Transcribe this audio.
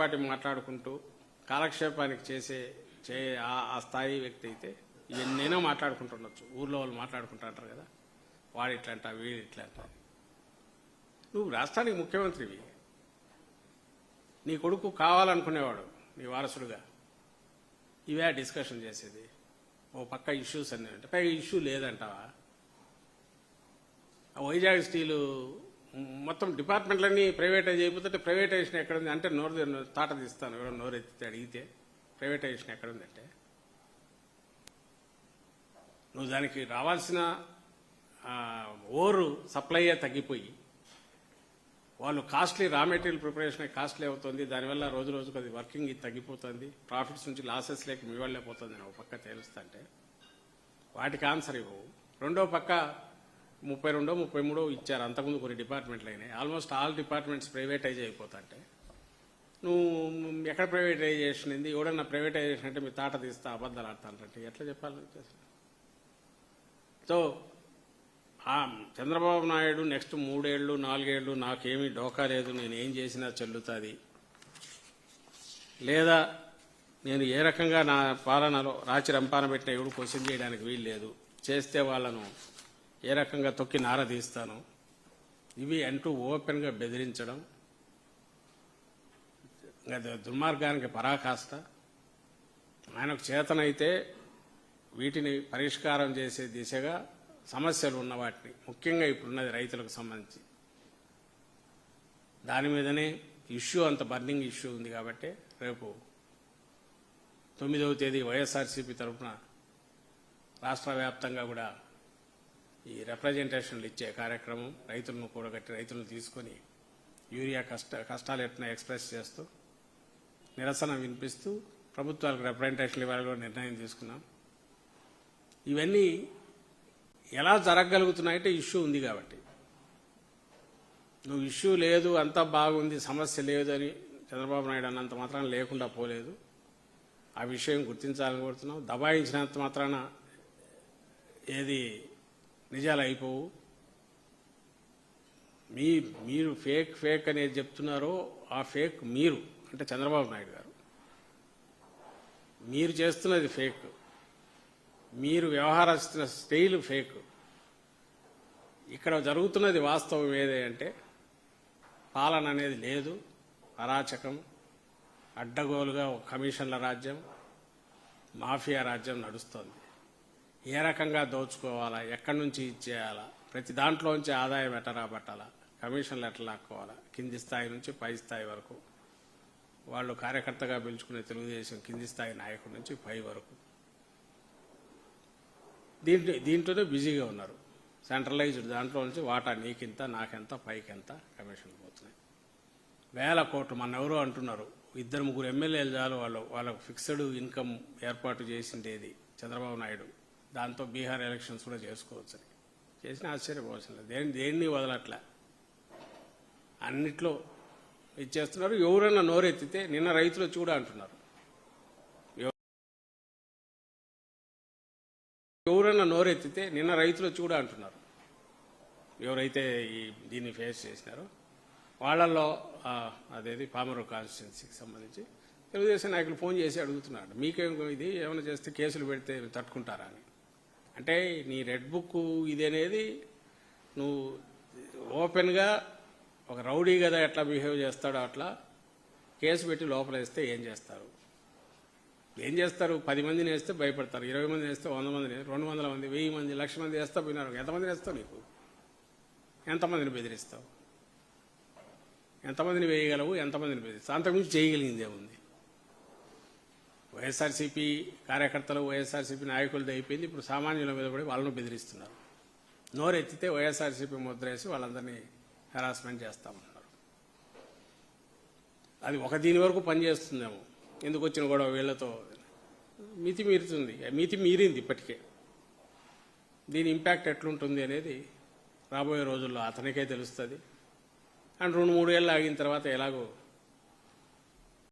తేలికపాటి మాట్లాడుకుంటూ కాలక్షేపానికి చేసే చే ఆ- స్థాయి వ్యక్తి అయితే ఎన్నైనా మాట్లాడుకుంటుండొచ్చు. ఊర్లో వాళ్ళు మాట్లాడుకుంటుంటారు కదా. వాడు ఇట్లంట వీడు ఇట్లంట. నువ్వు రాష్ట్రానికి ముఖ్యమంత్రివి. నీ కొడుకు కావాలనుకునేవాడు నీ వారసుడుగా. ఇవే డిస్కషన్ చేసేది. ఓ పక్క ఇష్యూస్ అన్నీ అంటే పైగా ఇష్యూ లేదంటావా? వైజాగ్ స్టీలు మొత్తం డిపార్ట్మెంట్లన్నీ ప్రైవేటైజ్ అయిపోతుంటే ప్రైవేటైజేషన్ ఎక్కడుంది? అంటే నోరు తాట తీస్తాను. ఎవరో నోరు ఎత్తితే అడిగితే ప్రైవేటైజేషన్ ఎక్కడుందంటే నువ్వు దానికి రావాల్సిన ఓరు సప్లైయే తగ్గిపోయి వాళ్ళు costly raw material preparation costly అవుతుంది. దానివల్ల రోజు రోజుకు అది వర్కింగ్ తగ్గిపోతుంది. ప్రాఫిట్స్ నుంచి లాసెస్ లేక మీ వాళ్ళే పోతుంది అని ఒక పక్క తెలుస్తుంటే వాటికి ఆన్సర్ ఇవ్వవు. రెండో పక్క ముప్పై రెండో ముప్పై మూడో ఇచ్చారు. అంతకుముందు కొన్ని డిపార్ట్మెంట్లు అయినాయి. ఆల్మోస్ట్ ఆల్ డిపార్ట్మెంట్స్ ప్రైవేటైజ్ అయిపోతాంటే. నువ్వు ఎక్కడ ప్రైవేటైజేషన్ ఉంది ఎవడన్నా ప్రైవేటైజేషన్ అంటే మీ తాట తీస్తా అబద్ధాలు ఆడతానంటే ఎట్లా చెప్పాలి సో చంద్రబాబు నాయుడు నెక్స్ట్ మూడేళ్ళు నాలుగేళ్ళు నాకేమీ డోకా లేదు. నేను ఏం చేసినా చెల్లుతుంది. లేదా నేను ఏ రకంగా నా పాలనలో రాచి రంపాన పెట్టిన ఎవడు క్వశ్చన్ చేయడానికి వీలు లేదు. చేస్తే వాళ్ళను ఏ రకంగా తొక్కి నారదీస్తాను ఇవి అంటూ ఓపెన్గా బెదిరించడం. అది దుర్మార్గానికి పరాకాష్ట. ఆయనకు చేతనైతే వీటిని పరిష్కారం చేసే దిశగా సమస్యలు ఉన్న వాటిని ముఖ్యంగా ఇప్పుడున్నది రైతులకు సంబంధించి. దాని మీదనే ఇష్యూ అంత బర్నింగ్ ఇష్యూ ఉంది కాబట్టి రేపు తొమ్మిదవ తేదీ వైఎస్ఆర్సీపీ తరఫున రాష్ట్ర వ్యాప్తంగా కూడా ఈ రిప్రజెంటేషన్లు ఇచ్చే కార్యక్రమం రైతులను కూడగట్టి రైతులను తీసుకొని యూరియా కష్ట కష్టాలు ఎట్లా ఎక్స్ప్రెస్ చేస్తూ నిరసన వినిపిస్తూ ప్రభుత్వాలకు రిప్రజెంటేషన్లు ఇవ్వాలని నిర్ణయం తీసుకున్నాం. ఇవన్నీ ఎలా జరగగలుగుతున్నాయంటే ఇష్యూ ఉంది కాబట్టి. నువ్వు ఇష్యూ లేదు అంతా బాగుంది సమస్య లేదు అని చంద్రబాబు నాయుడు అన్నంత మాత్రాన లేకుండా పోలేదు. ఆ విషయం గుర్తించాలని కోరుతున్నాం. దబాయించినంత మాత్రాన ఏది నిజాలు అయిపోవు మీ మీరు ఫేక్ ఫేక్ అనేది చెప్తున్నారో ఆ ఫేక్ మీరు అంటే చంద్రబాబు నాయుడు గారు. మీరు చేస్తున్నది ఫేక్. మీరు వ్యవహరిస్తున్న స్టైల్ ఫేక్. ఇక్కడ జరుగుతున్నది వాస్తవం ఏది అంటే పాలన అనేది లేదు అరాచకం అడ్డగోలుగా కమిషన్ల రాజ్యం మాఫియా రాజ్యం నడుస్తోంది. ఏ రకంగా దోచుకోవాలా? ఎక్కడి నుంచి ఇచ్చేయాలా? ప్రతి దాంట్లోంచి ఆదాయం ఎటరా రాబట్టాలా? కమిషన్లు ఎట్లా లాక్కోవాలా? కింది స్థాయి నుంచి పై స్థాయి వరకు. వాళ్ళు కార్యకర్తగా పిలుచుకునే తెలుగుదేశం కింది స్థాయి నాయకుడి నుంచి పై వరకు. దీంట్లో దీంట్లోనే బిజీగా ఉన్నారు. సెంట్రలైజ్డ్ దాంట్లో నుంచి వాటా నీకింత నాకెంత పైకెంత కమిషన్లు పోతున్నాయి. వేల కోట్లు మన ఎవరో అంటున్నారు. ఇద్దరు ముగ్గురు ఎమ్మెల్యేలు చాలు వాళ్ళు వాళ్ళకు ఫిక్స్డ్ ఇన్కమ్ ఏర్పాటు చేసిండేది చంద్రబాబు నాయుడు. దాంతో బీహార్ ఎలక్షన్స్ కూడా చేసుకోవచ్చని చేసిన ఆశ్చర్యపోవాల్సిన లేదు. దేని దేన్ని వదలట్లా? అన్నిట్లో ఇచ్చేస్తున్నారు ఎవరన్నా నోరెత్తితే నిన్న రైతులు వచ్చి కూడా అంటున్నారు. ఎవరైనా నోరెత్తితే నిన్న రైతులు వచ్చి కూడా అంటున్నారు. ఎవరైతే ఈ దీన్ని ఫేస్ చేసినారో వాళ్ళల్లో అదేది పామరు కాన్స్టిట్యున్సీకి సంబంధించి తెలుగుదేశం నాయకులు ఫోన్ చేసి అడుగుతున్నాడు మీకేం ఇది? ఏమైనా చేస్తే కేసులు పెడితే తట్టుకుంటారా అని. అంటే నీ రెడ్ బుక్ ఇది అనేది నువ్వు ఓపెన్గా ఒక రౌడీ కదా ఎట్లా బిహేవ్ చేస్తాడో అట్లా కేసు పెట్టి లోపల వేస్తే ఏం చేస్తారు? ఏం చేస్తారు? పది మందిని వేస్తే భయపడతారు ఇరవై మందిని వేస్తే వంద మందిని రెండు వందల మంది వెయ్యి మంది లక్ష మంది వేస్తా పోయినారు ఎంతమందిని వేస్తావు నీకు? ఎంతమందిని బెదిరిస్తావు? ఎంతమందిని వేయగలవు? ఎంతమందిని బెదిరిస్తావు? అంతకుమించి చేయగలిగిందే ఉంది వైఎస్ఆర్సీపీ కార్యకర్తలు వైఎస్ఆర్సీపీ నాయకులది అయిపోయింది. ఇప్పుడు సామాన్యుల మీద పడి వాళ్ళను బెదిరిస్తున్నారు. నోరెత్తితే వైఎస్ఆర్సీపీ ముద్ర వేసి వాళ్ళందరినీ హెరాస్మెంట్ చేస్తామన్నారు అది ఒక దీని వరకు పనిచేస్తుందేమో. ఎందుకు వచ్చిన గొడవ వీళ్ళతో? మితి మీరుతుంది. మితి మీరింది ఇప్పటికే. దీని ఇంపాక్ట్ ఎట్లుంటుంది అనేది రాబోయే రోజుల్లో అతనికే తెలుస్తుంది. అండ్ రెండు మూడు ఏళ్ళు ఆగిన తర్వాత ఎలాగో